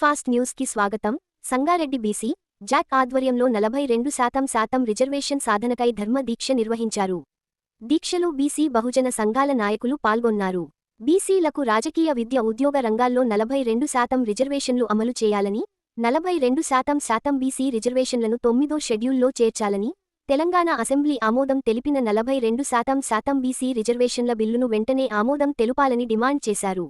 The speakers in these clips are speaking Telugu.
ఫాస్ట్ న్యూస్కి స్వాగతం. సంగారెడ్డి బీసీ జాక్ ఆధ్వర్యంలో నలభై రెండు శాతం శాతం రిజర్వేషన్ సాధనకై ధర్మ దీక్ష నిర్వహించారు. దీక్షలో బీసీ బహుజన సంఘాల నాయకులు పాల్గొన్నారు. బీసీలకు రాజకీయ విద్య ఉద్యోగ రంగాల్లో నలభై రెండు శాతం రిజర్వేషన్లు అమలు చేయాలని నలభై రెండు శాతం శాతం బీసీ రిజర్వేషన్లను తొమ్మిదో షెడ్యూల్లో చేర్చాలని తెలంగాణ అసెంబ్లీ ఆమోదం తెలిపిన నలభై రెండు శాతం శాతం బీసీ రిజర్వేషన్ల బిల్లును వెంటనే ఆమోదం తెలుపాలని డిమాండ్ చేశారు.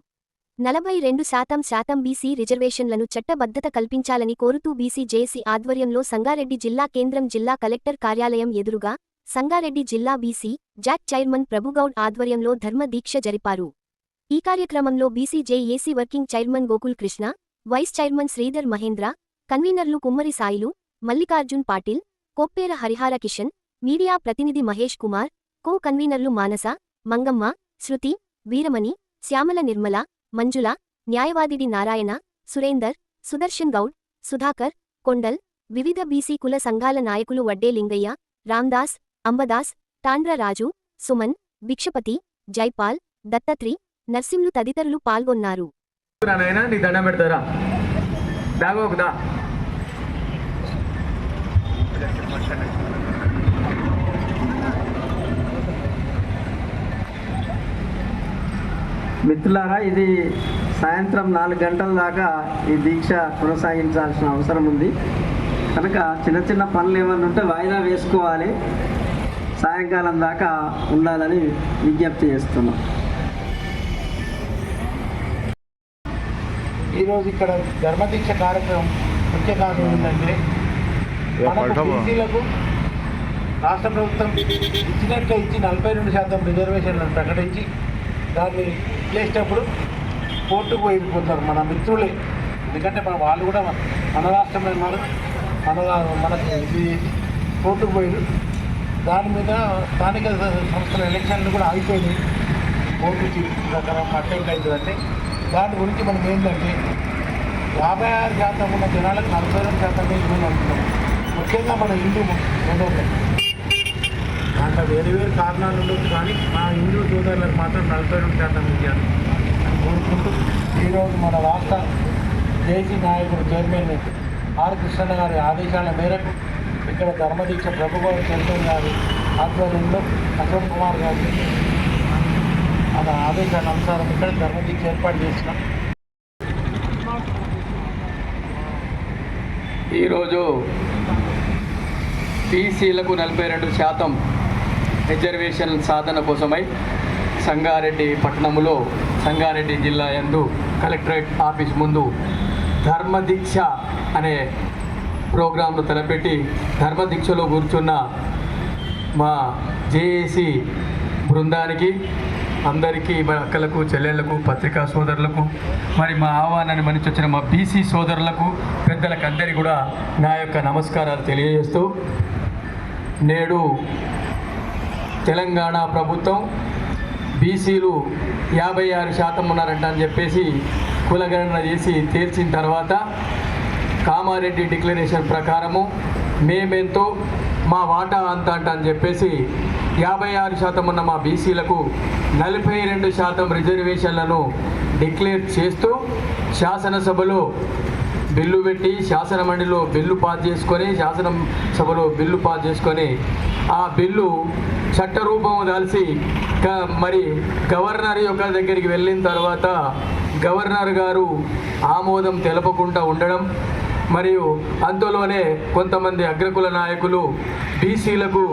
నలభై రెండు శాతం శాతం బీసీ రిజర్వేషన్లను చట్టబద్ధత కల్పించాలని కోరుతూ బీసీ జేసీ ఆధ్వర్యంలో సంగారెడ్డి జిల్లా కేంద్రం జిల్లా కలెక్టర్ కార్యాలయం ఎదురుగా సంగారెడ్డి జిల్లా బీసీ జాక్ చైర్మన్ ప్రభుగౌడ్ ఆధ్వర్యంలో ధర్మ దీక్ష జరిపారు. ఈ కార్యక్రమంలో BC JAC working chairman Gokul Krishna vice chairman Sridhar Mahendra కన్వీనర్లు కుమ్మరి సాయిలు మల్లికార్జున్ పాటిల్ కొప్పేర హరిహార కిషన్ మీడియా ప్రతినిధి మహేష్ కుమార్ కో కన్వీనర్లు మానస మంగమ్మ శృతి వీరమణి శ్యామల నిర్మల మంజుల న్యాయవాదిడి నారాయణ సురేందర్ సుదర్శన్ గౌడ్ సుధాకర్ కొండల్ వివిధ బీసీ కుల సంఘాల నాయకులు వడ్డే లింగయ్య రామ్దాస్ అంబదాస్ తాండ్ర రాజు సుమన్ భిక్షపతి జైపాల్ దత్తత్రి నర్సింలు తదితరులు పాల్గొన్నారు. దండం మిత్రులారా ఇది సాయంత్రం నాలుగు గంటల దాకా ఈ దీక్ష కొనసాగించాల్సిన అవసరం ఉంది. కనుక చిన్న చిన్న పనులు ఏమైనా ఉంటే వాయిదా వేసుకోవాలి. సాయంకాలం దాకా ఉండాలని విజ్ఞప్తి చేస్తున్నాం. ఈరోజు ఇక్కడ ధర్మదీక్ష కార్యక్రమం ముఖ్య కారణం ఏంటంటే మనకు బీసీలకు రాష్ట్ర ప్రభుత్వం ఇచ్చినట్టు ఇచ్చి నలభై రెండు శాతం రిజర్వేషన్లను ప్రకటించి దాన్ని చేసేటప్పుడు కోర్టుకు వెళ్ళిపోతారు. మన మిత్రులే. ఎందుకంటే మన వాళ్ళు కూడా మన- రాష్ట్రంలో ఉన్నారు. మన మనకి ఇది కోర్టుకు పోయారు. దాని మీద స్థానిక సంస్థల ఎలక్షన్లు కూడా ఆగిపోయినాయి. కోర్టు తీర్పు ప్రకారం అటెండ్ అవుతుందంటే దాని గురించి మనం ఏంటంటే యాభై ఆరు శాతం ఉన్న జనాలకు నలభై రెండు శాతం ఇవ్వాలి ముఖ్యంగా మన హిందూ సోదరులు దాంట్లో వేరు వేరు కారణాలు ఉండొచ్చు కానీ మా హిందూ సోదరులకు మాత్రం నలభై రెండు శాతం అని కోరుకుంటూ ఈరోజు మన రాష్ట్ర జేసీ నాయకుడు చైర్మన్ ఆర్ కృష్ణ గారి ఆదేశాల మేరకు ఇక్కడ ధర్మదీక్ష ప్రభుత్వ చైర్మన్ గారి ఆధ్వర్యంలో అశోక్ కుమార్ గారి మన ఆదేశాల అనుసారం ఇక్కడ ధర్మదీక్ష ఏర్పాటు చేసినాం ఈరోజు బీసీలకు నలభై రెండు శాతం రిజర్వేషన్ సాధన కోసమై సంగారెడ్డి పట్టణంలో సంగారెడ్డి జిల్లా యందు కలెక్టరేట్ ఆఫీస్ ముందు ధర్మదీక్ష అనే ప్రోగ్రాంను తలపెట్టి ధర్మదీక్షలో కూర్చున్న మా జేఏసీ బృందానికి అందరికీ మా అక్కలకు చెల్లెళ్ళకు పత్రికా సోదరులకు మరి మా ఆహ్వానాన్ని మనిషి వచ్చిన మా బీసీ సోదరులకు పెద్దలకు అందరికీ కూడా నా యొక్క నమస్కారాలు తెలియజేస్తూ నేడు తెలంగాణ ప్రభుత్వం బీసీలు యాభై ఆరు శాతం ఉన్నారంట అని చెప్పేసి కులగణన చేసి తేల్చిన తర్వాత కామారెడ్డి డిక్లరేషన్ ప్రకారము మేమెంతో మా వాటా అంత అంట అని చెప్పేసి యాభై ఆరు శాతం ఉన్న మా బీసీలకు నలభై రెండు శాతం రిజర్వేషన్లను డిక్లేర్ చేస్తూ శాసనసభలో బిల్లు పెట్టి శాసన మండలిలో బిల్లు పాస్ చేసుకొని శాసన సభలో బిల్లు పాస్ చేసుకొని ఆ బిల్లు చట్టరూపం దాల్చి క- మరి గవర్నర్ యొక్క దగ్గరికి వెళ్ళిన తర్వాత గవర్నర్ గారు ఆమోదం తెలపకుండా ఉండడం మరియు అందులోనే కొంతమంది అగ్రకుల నాయకులు బీసీలకు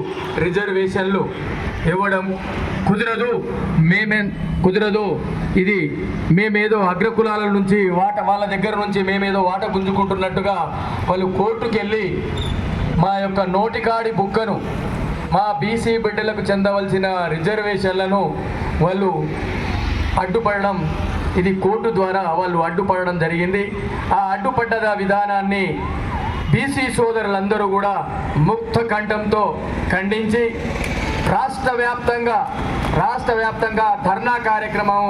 రిజర్వేషన్లు ఇవ్వడం కుదరదు. మేమే కుదరదు. ఇది మేమేదో అగ్రకులాల నుంచి వాట వాళ్ళ దగ్గర నుంచి మేమేదో వాట గుంజుకుంటున్నట్టుగా వాళ్ళు కోర్టుకు వెళ్ళి మా యొక్క నోటికాడి బుక్కను మా బీసీ బిడ్డలకు చెందవలసిన రిజర్వేషన్లను వాళ్ళు అడ్డుపడడం ఇది కోర్టు ద్వారా వాళ్ళు అడ్డుపడడం జరిగింది. ఆ అడ్డుపడ్డ విధానాన్ని బీసీ సోదరులందరూ కూడా ముక్త కంఠంతో ఖండించి రాష్ట్ర వ్యాప్తంగా రాష్ట్ర వ్యాప్తంగా ధర్నా కార్యక్రమం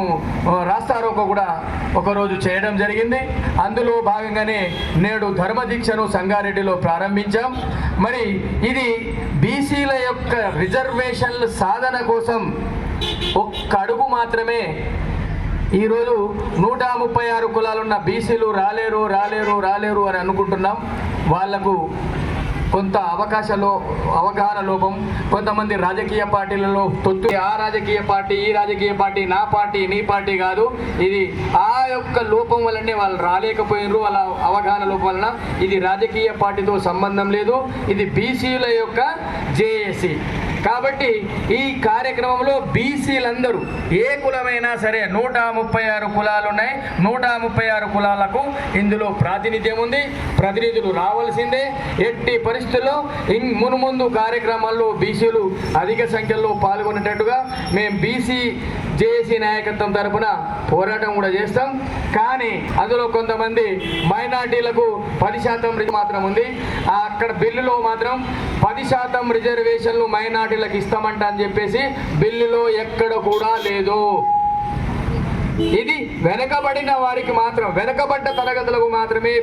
రాస్తారోకో కూడా ఒకరోజు చేయడం జరిగింది. అందులో భాగంగానే నేడు ధర్మదీక్షను సంగారెడ్డిలో ప్రారంభించాం. మరి ఇది బీసీల యొక్క రిజర్వేషన్ల సాధన కోసం ఒక్క అడుగు మాత్రమే ఈరోజు నూట ముప్పై ఆరు కులాలున్న బీసీలు రాలేరు రాలేరు రాలేరు అని అనుకుంటున్నాం. వాళ్ళకు కొంత అవకాశలో అవగాహన లోపం కొంతమంది రాజకీయ పార్టీలలో తొత్తు. ఆ రాజకీయ పార్టీ ఈ రాజకీయ పార్టీ నా పార్టీ నీ పార్టీ కాదు. ఇది ఆ యొక్క లోపం వల్లనే వాళ్ళు రాలేకపోయినారు వాళ్ళ అవగాహన లోపం వలన. ఇది రాజకీయ పార్టీతో సంబంధం లేదు. ఇది బీసీల యొక్క జేఏసీ. కాబట్టి ఈ కార్యక్రమంలో బీసీలందరూ ఏ కులమైనా సరే నూట ముప్పై ఆరు కులాలు ఉన్నాయి నూట ముప్పై ఆరు కులాలకు ఇందులో ప్రాతినిధ్యం ఉంది. ప్రతినిధులు రావాల్సిందే. ఎట్టి పరిస్థితుల్లో మునుముందు కార్యక్రమాల్లో బీసీలు అధిక సంఖ్యలో పాల్గొనేటట్టుగా మేము బీసీ జేఏసీ నాయకత్వం తరఫున పోరాటం కూడా చేస్తాం. కానీ అందులో కొంతమంది మైనార్టీలకు పది శాతం మాత్రం ఉంది. అక్కడ బిల్లులో మాత్రం పది శాతం రిజర్వేషన్లు మైనార్టీలకు ఇస్తామంట అని చెప్పేసి బిల్లులో ఎక్కడ కూడా లేదు. ఇది వెనకబడిన వారికి మాత్రం వెనకబడ్డ తరగతులకు మాత్రమే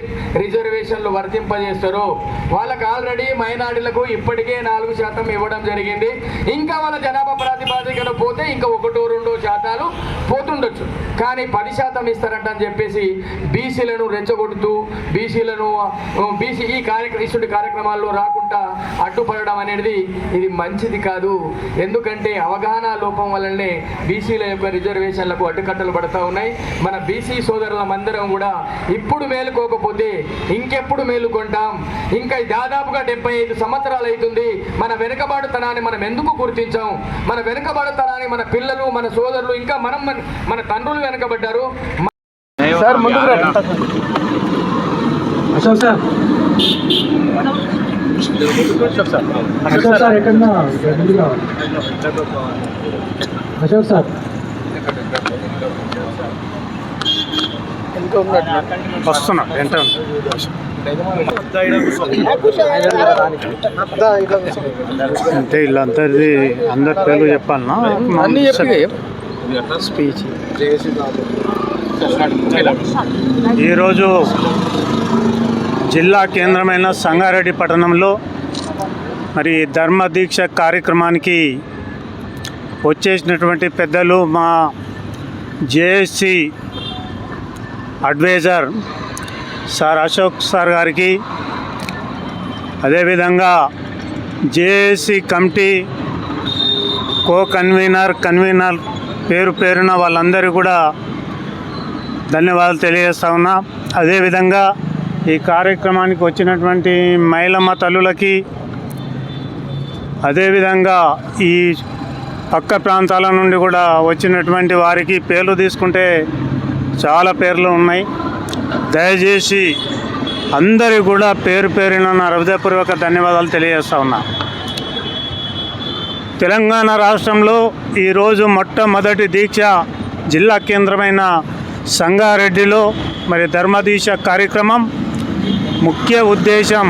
రిజర్వేషన్లు వర్తింపజేస్తారు. వాళ్ళకు ఆల్రెడీ మైనార్టీలకు ఇప్పటికే నాలుగు శాతం ఇవ్వడం జరిగింది. ఇంకా వాళ్ళ జనాభా ప్రాతిపాదికన పోతే ఇంకా ఒకటో రెండో శాతాలు పోతుండొచ్చు. కానీ పది శాతం ఇస్తారంట అని చెప్పేసి బీసీలను రెచ్చగొడుతూ బీసీలను బీసీ ఈ కార్యక్రమ ఇటువంటి కార్యక్రమాల్లో రాకుండా అడ్డుపడడం అనేది ఇది మంచిది కాదు. ఎందుకంటే అవగాహన లోపం వల్లనే బీసీల యొక్క రిజర్వేషన్లకు అడ్డుకట్టలు పడతా ఉన్నాయి. మన బీసీ సోదరులమందరం కూడా ఇప్పుడు మేలుకోకపోతే ఇంకెప్పుడు మేలుకుంటాం? ఇంకా దాదాపుగా డెబ్బై ఐదు సంవత్సరాలు అవుతుంది మన వెనుకబాటుతనాన్ని మనం ఎందుకు గుర్తించాం? మన వెనుకబాటుతనాన్ని మన పిల్లలు మన సోదరులు ఇంకా మనం మన- మన తండ్రులు వెనుకబడ్డారు. సార్ ముందుకు రండి. అశోక్ సార్. అశోక్ సార్. ఎక్కడన్నా ముందుకు రావాలి అశోక్ సార్. వస్తున్నా ఎంత అంటే వీళ్ళందరిది అందరి పేర్లు చెప్పాలనా? స్పీచ్. ఈరోజు జిల్లా కేంద్రమైన సంగారెడ్డి పట్టణంలో మరి ధర్మ దీక్ష కార్యక్రమానికి వచ్చేసినటువంటి పెద్దలు మా JSC adviser sir Ashok sir గారికి అదేవిధంగా JAC committee co convener convener పేరు పేరున వాళ్ళందరూ కూడా ధన్యవాదాలు తెలియజేస్తా ఉన్నా. అదేవిధంగా ఈ కార్యక్రమానికి వచ్చినటువంటి మహిళమ్మ తల్లులకి అదేవిధంగా ఈ పక్క ప్రాంతాల నుండి కూడా వచ్చినటువంటి వారికి పేర్లు తీసుకుంటే చాలా పేర్లు ఉన్నాయి. దయచేసి అందరి కూడా పేరు పేరిన నా హృదయపూర్వక ధన్యవాదాలు తెలియజేస్తా ఉన్నా. తెలంగాణ రాష్ట్రంలో ఈరోజు మొట్టమొదటి దీక్ష జిల్లా కేంద్రమైన సంగారెడ్డిలో మరి ధర్మదీక్ష కార్యక్రమం. ముఖ్య ఉద్దేశం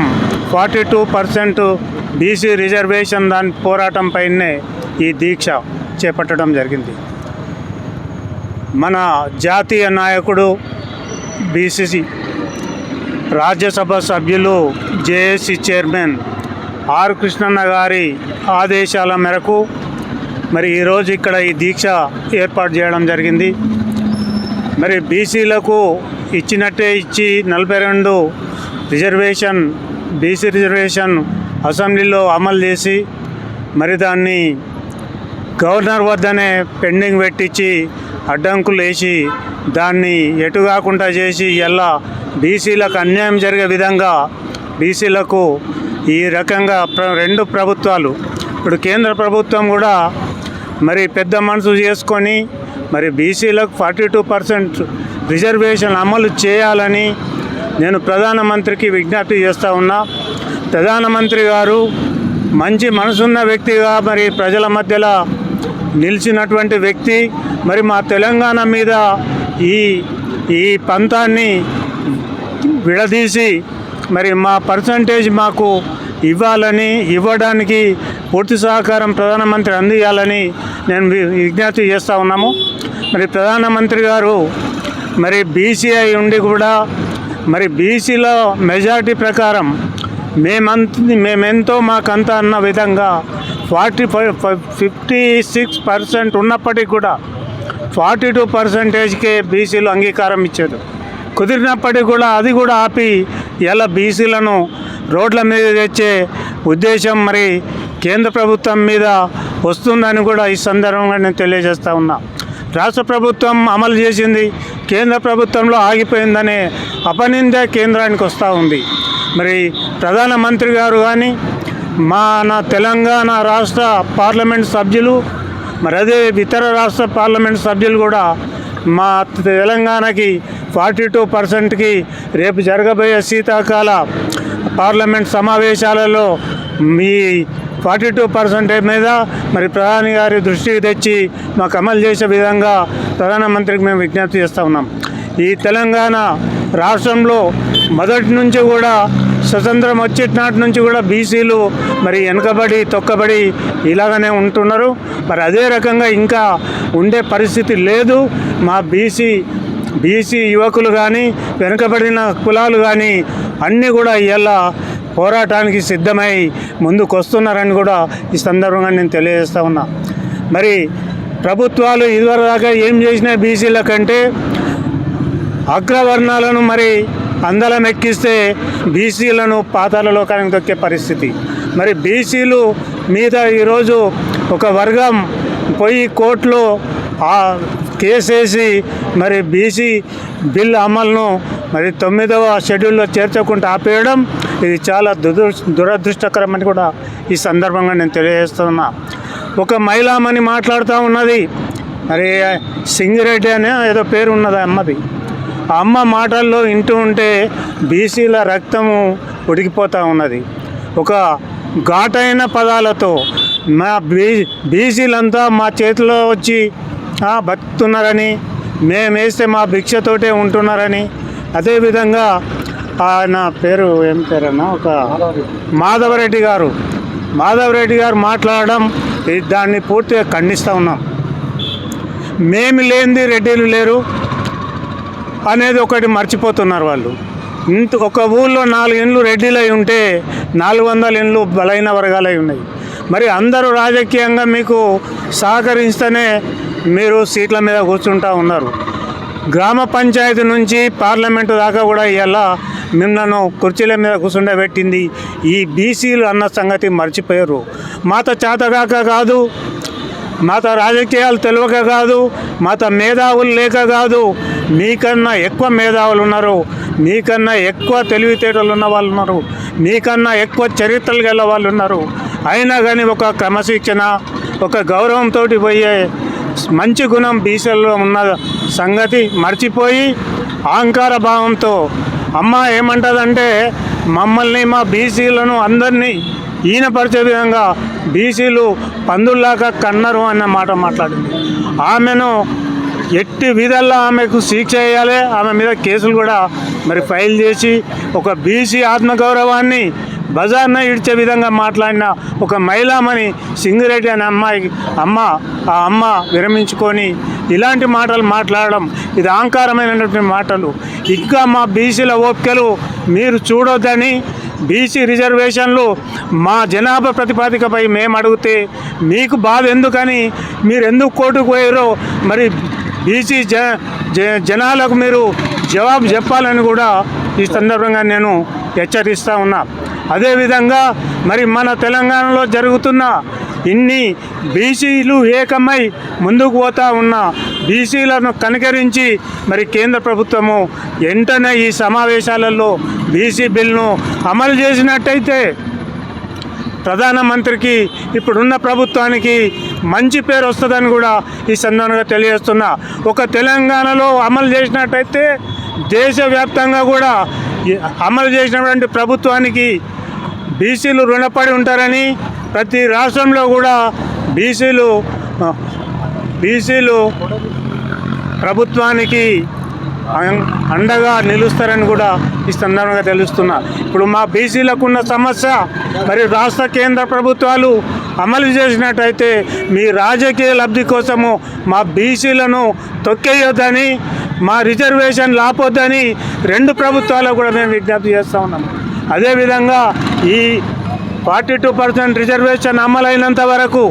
forty two percent BC reservation దాని పోరాటంపైనే ఈ దీక్ష చేపట్టడం జరిగింది. మన జాతీయ నాయకుడు బీసీసీ రాజ్యసభ సభ్యులు జేఏసీ చైర్మన్ ఆర్ కృష్ణన్న గారి ఆదేశాల మేరకు మరి ఈరోజు ఇక్కడ ఈ దీక్ష ఏర్పాటు చేయడం జరిగింది. మరి బీసీలకు ఇచ్చినట్టే ఇచ్చి నలభై రెండు రిజర్వేషన్ బీసీ రిజర్వేషన్ అసెంబ్లీలో అమలు చేసి మరి దాన్ని గవర్నర్ వద్దనే పెండింగ్ పెట్టించి అడ్డంకులు వేసి దాన్ని ఎటు కాకుండా చేసి ఎలా బీసీలకు అన్యాయం జరిగే విధంగా బీసీలకు ఈ రకంగా ప్ర రెండు ప్రభుత్వాలు. ఇప్పుడు కేంద్ర ప్రభుత్వం కూడా మరి పెద్ద మనసు చేసుకొని మరి బీసీలకు ఫార్టీ టూ పర్సెంట్ రిజర్వేషన్ అమలు చేయాలని నేను ప్రధానమంత్రికి విజ్ఞప్తి చేస్తూ ఉన్నా. ప్రధానమంత్రి గారు మంచి మనసున్న వ్యక్తిగా మరి ప్రజల మధ్యలో నిలిచినటువంటి వ్యక్తి మరి మా తెలంగాణ మీద ఈ ఈ పంతాన్ని విడదీసి మరి మా పర్సంటేజ్ మాకు ఇవ్వాలని ఇవ్వడానికి పూర్తి సహకారం ప్రధానమంత్రి అందియాలని నేను విజ్ఞప్తి చేస్తూ ఉన్నాము. మరి ప్రధానమంత్రి గారు మరి బీసీఐ ఉండి కూడా మరి బీసీలో మెజారిటీ ప్రకారం మేమంత మేమెంతో మాకంత అన్న విధంగా forty five fifty six percent ఉన్నప్పటికీ కూడా ఫార్టీ టూ పర్సెంటేజ్కే బీసీలు అంగీకారం ఇచ్చారు. కుదిరినప్పటికీ కూడా అది కూడా ఆపి ఇలా బీసీలను రోడ్ల మీద తెచ్చే ఉద్దేశం మరి కేంద్ర ప్రభుత్వం మీద వస్తుందని కూడా ఈ సందర్భంగా నేను తెలియజేస్తా ఉన్నా. రాష్ట్ర ప్రభుత్వం అమలు చేసింది కేంద్ర ప్రభుత్వంలో ఆగిపోయిందనే అపనింద కేంద్రానికి వస్తూ ఉంది. మరి ప్రధానమంత్రి గారు కానీ మన తెలంగాణ రాష్ట్ర పార్లమెంట్ సభ్యులు మరి అదే ఇతర రాష్ట్ర పార్లమెంట్ సభ్యులు కూడా మా తెలంగాణకి ఫార్టీ టూ పర్సెంట్కి రేపు జరగబోయే శీతాకాల పార్లమెంట్ సమావేశాలలో మీ ఫార్టీ టూ పర్సెంట్ మీద మరి ప్రధాని గారి దృష్టికి తెచ్చి మాకు అమలు చేసే విధంగా ప్రధానమంత్రికి మేము విజ్ఞప్తి చేస్తూ ఉన్నాం. ఈ తెలంగాణ రాష్ట్రంలో మొదటి నుంచి కూడా స్వతంత్రం వచ్చేటినాటి నుంచి కూడా బీసీలు మరి వెనకబడి తొక్కబడి ఇలాగనే ఉంటున్నారు. మరి అదే రకంగా ఇంకా ఉండే పరిస్థితి లేదు. మా బీసీ బీసీ యువకులు కానీ వెనుకబడిన కులాలు కానీ అన్నీ కూడా ఇలా పోరాటానికి సిద్ధమై ముందుకు వస్తున్నారని కూడా ఈ సందర్భంగా నేను తెలియజేస్తా ఉన్నా. మరి ప్రభుత్వాలు ఇదివరదాకా ఏం చేసినా బీసీల కంటే? అగ్రవర్ణాలను మరి అందలం ఎక్కిస్తే బీసీలను పాతాల లోకానికి దొక్కే పరిస్థితి. మరి బీసీలు మీద ఈరోజు ఒక వర్గం పోయి కోర్టులో ఆ కేసేసి మరి బీసీ బిల్ అమలును మరి తొమ్మిదవ షెడ్యూల్లో చేర్చకుండా ఆపేయడం ఇది చాలా దుదు దురదృష్టకరమని కూడా ఈ సందర్భంగా నేను తెలియజేస్తున్నా. ఒక మహిళామణి మాట్లాడుతూ ఉన్నది. మరి సింగిరెడ్డి అనే ఏదో పేరు ఉన్నది అమ్మది. అమ్మ మాటల్లో వింటూ ఉంటే బీసీల రక్తము ఉడికిపోతూ ఉన్నది. ఒక ఘాటైన పదాలతో మా బీ బీసీలంతా మా చేతిలో వచ్చి బతుకుతున్నారని మేమేస్తే మా భిక్షతోటే ఉంటున్నారని అదేవిధంగా ఆయన పేరు ఏం పేరన్నా ఒక మాధవరెడ్డి గారు. మాధవరెడ్డి గారు మాట్లాడడం దాన్ని పూర్తిగా ఖండిస్తూ ఉన్నాం. మేము లేనిది రెడ్డిలు లేరు. అనేది ఒకటి మర్చిపోతున్నారు వాళ్ళు. ఇంత ఒక ఊళ్ళో నాలుగు ఇండ్లు రెడ్డిలై ఉంటే నాలుగు వందల ఇండ్లు బలైన వర్గాలై ఉన్నాయి. మరి అందరూ రాజకీయంగా మీకు సహకరిస్తేనే మీరు సీట్ల మీద కూర్చుంటా ఉన్నారు. గ్రామ పంచాయతీ నుంచి పార్లమెంటు దాకా కూడా ఇలా మిమ్మల్ని కుర్చీల మీద కూర్చుండబెట్టింది. ఈ బీసీలు అన్న సంగతి మర్చిపోయారు. మాత చేతగాక కాదు మాత రాజకీయాలు తెలియక కాదు మాత మేధావులు లేక కాదు మీకన్నా ఎక్కువ మేధావులు ఉన్నారు మీకన్నా ఎక్కువ తెలివితేటలు ఉన్న వాళ్ళు ఉన్నారు మీకన్నా ఎక్కువ చరిత్రలు గల వాళ్ళు ఉన్నారు. అయినా కానీ ఒక క్రమశిక్షణ ఒక గౌరవంతో పోయే మంచి గుణం బీసీలలో ఉన్న సంగతి మర్చిపోయి అహంకార భావంతో అమ్మ ఏమంటుందంటే మమ్మల్ని మా బీసీలను అందరినీ ఈయనపరిచే విధంగా బీసీలు పందుల్లాగా కన్నరు అన్న మాట మాట్లాడింది. ఆమెను ఎట్టి విధంగా ఆమెకు శిక్ష చేయాలి ఆమె మీద కేసులు కూడా మరి ఫైల్ చేసి ఒక బీసీ ఆత్మగౌరవాన్ని బజార్న ఇడ్చే విధంగా మాట్లాడిన ఒక మహిళామణి సింగిరెడ్డి అనే అమ్మాయి అమ్మ ఆ అమ్మ విరమించుకొని ఇలాంటి మాటలు మాట్లాడడం ఇది ఆంకారమైనటువంటి మాటలు. ఇంకా మా బీసీల ఓపికలు మీరు చూడొద్దని బీసీ రిజర్వేషన్లు మా జనాభా ప్రతిపాదికపై మేము అడిగితే మీకు బాధ ఎందుకని మీరు ఎందుకు కోర్టుకు పోయారో మరి బీసీ జ జ- జనాలకు మీరు జవాబు చెప్పాలని కూడా ఈ సందర్భంగా నేను హెచ్చరిస్తూ ఉన్నా. అదేవిధంగా మరి మన తెలంగాణలో జరుగుతున్న ఇన్ని బీసీలు ఏకమై ముందుకు పోతా ఉన్న బీసీలను కనికరించి మరి కేంద్ర ప్రభుత్వము వెంటనే ఈ సమావేశాలలో బీసీ బిల్ను అమలు చేసినట్టయితే ప్రధానమంత్రికి ఇప్పుడున్న ప్రభుత్వానికి మంచి పేరు వస్తుందని కూడా ఈ సందర్భంగా తెలియజేస్తున్నా. ఒక తెలంగాణలో అమలు చేసినట్టయితే దేశవ్యాప్తంగా కూడా అమలు చేసినటువంటి ప్రభుత్వానికి బీసీలు రుణపడి ఉంటారని ప్రతి రాష్ట్రంలో కూడా బీసీలు బీసీలు ప్రభుత్వానికి అండగా నిలుస్తారని కూడా ఈ సందర్భంగా తెలుస్తున్నా. ఇప్పుడు మా బీసీలకు ఉన్న సమస్య మరి రాష్ట్ర కేంద్ర ప్రభుత్వాలు అమలు చేసినట్టయితే మీ రాజకీయ లబ్ధి కోసము మా బీసీలను తొక్కేయొద్దని మా రిజర్వేషన్ లాపొద్దని రెండు ప్రభుత్వాలకు కూడా మేము విజ్ఞప్తి చేస్తూ ఉన్నాము అదేవిధంగా ఈ ఫార్టీ టూ పర్సెంట్ రిజర్వేషన్ అమలైనంత వరకు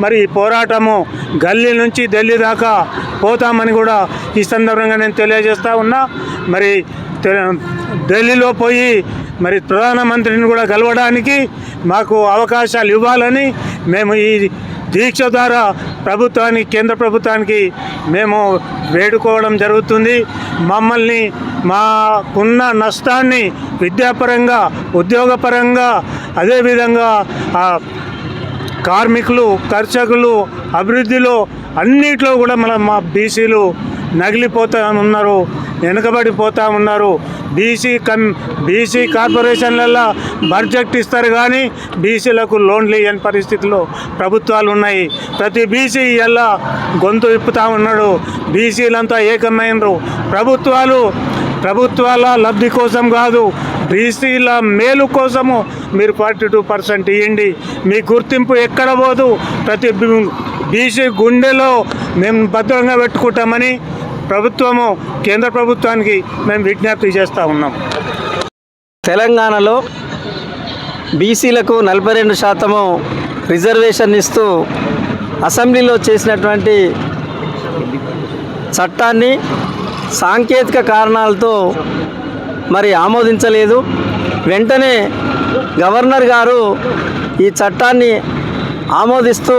మరి ఈ పోరాటము గల్లీ నుంచి ఢిల్లీ దాకా పోతామని కూడా ఈ సందర్భంగా నేను తెలియజేస్తా ఉన్నా. మరి తె- ఢిల్లీలో పోయి మరి ప్రధానమంత్రిని కూడా కలవడానికి మాకు అవకాశాలు ఇవ్వాలని మేము ఈ దీక్ష ద్వారా ప్రభుత్వానికి కేంద్ర ప్రభుత్వానికి మేము వేడుకోవడం జరుగుతుంది. మమ్మల్ని మాకున్న నష్టాన్ని విద్యాపరంగా ఉద్యోగపరంగా అదేవిధంగా కార్మికులు కర్షకులు అభివృద్ధిలో అన్నిట్లో కూడా మన మా బీసీలు నగిలిపోతా ఉన్నారు వెనుకబడిపోతా ఉన్నారు బీసీ కమ్ బీసీ కార్పొరేషన్లలో బడ్జెట్ ఇస్తారు కానీ బీసీలకు లోన్లు ఇవ్వని పరిస్థితుల్లో ప్రభుత్వాలు ఉన్నాయి ప్రతి బీసీ ఇలా గొంతు విప్పుతా ఉన్నాడు. బీసీలంతా ఏకమైనరు. ప్రభుత్వాలు ప్రభుత్వాల లబ్ధి కోసం కాదు బీసీల మేలు కోసము మీరు ఫార్టీ టూ పర్సెంట్ ఇవ్వండి మీ గుర్తింపు ఎక్కడ పోదు? ప్రతి బీసీ గుండెలో మేము భద్రంగా పెట్టుకుంటామని ప్రభుత్వము కేంద్ర ప్రభుత్వానికి మేము విజ్ఞప్తి చేస్తూ ఉన్నాం. తెలంగాణలో బీసీలకు నలభై రెండు శాతము రిజర్వేషన్ ఇస్తూ అసెంబ్లీలో చేసినటువంటి చట్టాన్ని సాంకేతిక కారణాలతో మరి ఆమోదించలేదు. వెంటనే గవర్నర్ గారు ఈ చట్టాన్ని ఆమోదిస్తూ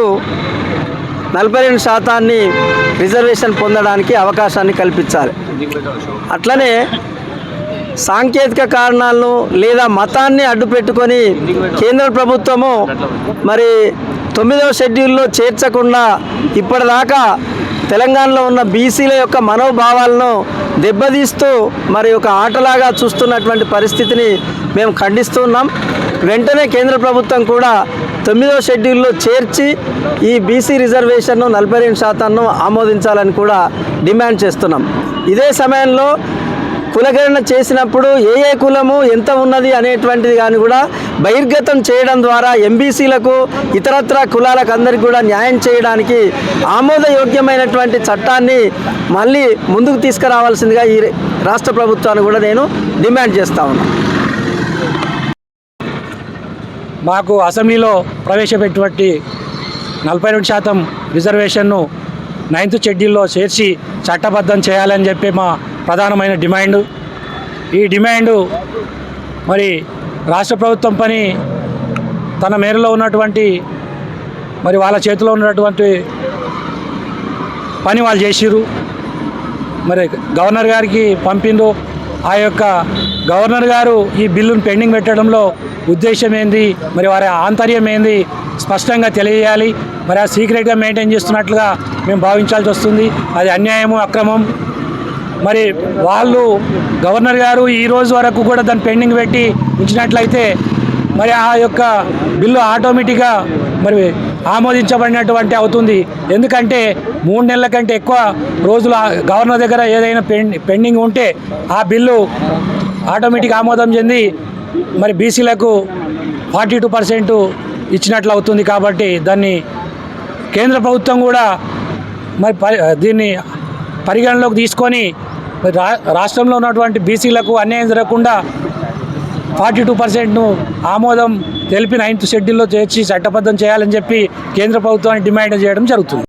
నలభై రెండు శాతాన్ని రిజర్వేషన్ పొందడానికి అవకాశాన్ని కల్పించాలి. అట్లనే సాంకేతిక కారణాలను లేదా మతాన్ని అడ్డుపెట్టుకొని కేంద్ర ప్రభుత్వము మరి తొమ్మిదవ షెడ్యూల్లో చేర్చకుండా ఇప్పటిదాకా తెలంగాణలో ఉన్న బీసీల యొక్క మనోభావాలను దెబ్బతీస్తూ మరి ఒక ఆటలాగా చూస్తున్నటువంటి పరిస్థితిని మేము ఖండిస్తున్నాం వెంటనే కేంద్ర ప్రభుత్వం కూడా తొమ్మిదవ షెడ్యూల్లో చేర్చి ఈ బీసీ రిజర్వేషన్ను నలభై రెండు శాతాన్ని ఆమోదించాలని కూడా డిమాండ్ చేస్తున్నాం. ఇదే సమయంలో కులగణన చేసినప్పుడు ఏ ఏ కులము ఎంత ఉన్నది అనేటువంటిది కానీ కూడా బహిర్గతం చేయడం ద్వారా ఎంబీసీలకు ఇతరత్ర కులాలకు అందరికీ కూడా న్యాయం చేయడానికి ఆమోదయోగ్యమైనటువంటి చట్టాన్ని మళ్ళీ ముందుకు తీసుకురావాల్సిందిగా ఈ రాష్ట్ర ప్రభుత్వాన్ని కూడా నేను డిమాండ్ చేస్తా ఉన్నాను మాకు అసెంబ్లీలో ప్రవేశపెట్టినటువంటి నలభై రెండు శాతం రిజర్వేషన్ను నైన్త్ షెడ్యూల్లో చేర్చి చట్టబద్ధం చేయాలని చెప్పి మా ప్రధానమైన డిమాండ్. ఈ డిమాండు మరి రాష్ట్ర ప్రభుత్వం పని తన మేరలో ఉన్నటువంటి మరి వాళ్ళ చేతిలో ఉన్నటువంటి పని వాళ్ళు చేసిరు మరి గవర్నర్ గారికి పంపిండు. ఆ యొక్క గవర్నర్ గారు ఈ బిల్లును పెండింగ్ పెట్టడంలో ఉద్దేశం ఏంది? మరి వారి ఆంతర్యం ఏంది? స్పష్టంగా తెలియజేయాలి. మరి ఆ సీక్రెట్గా మెయింటైన్ చేస్తున్నట్లుగా మేము భావించాల్సి వస్తుంది. అది అన్యాయము అక్రమం. మరి వాళ్ళు గవర్నర్ గారు ఈ రోజు వరకు కూడా దాన్ని పెండింగ్ పెట్టి ఉంచినట్లయితే మరి ఆ యొక్క బిల్లు ఆటోమేటిక్గా మరి ఆమోదించబడినటువంటి అవుతుంది. ఎందుకంటే మూడు నెలల కంటే ఎక్కువ రోజులు గవర్నర్ దగ్గర ఏదైనా పెండ్ పెండింగ్ ఉంటే ఆ బిల్లు ఆటోమేటిక్ ఆమోదం చెంది మరి బీసీలకు ఫార్టీ టూ పర్సెంట్ ఇచ్చినట్లు అవుతుంది కాబట్టి దాన్ని కేంద్ర ప్రభుత్వం కూడా మరి దీన్ని పరిగణలోకి తీసుకొని రా రాష్ట్రంలో ఉన్నటువంటి బీసీలకు అన్యాయం జరగకుండా ఫార్టీ టూ పర్సెంట్ను ఆమోదం తెలిపి నైన్త్ షెడ్యూల్లో చేర్చి చట్టబద్ధం చేయాలని చెప్పి కేంద్ర ప్రభుత్వాన్ని డిమాండ్ చేయడం జరుగుతుంది.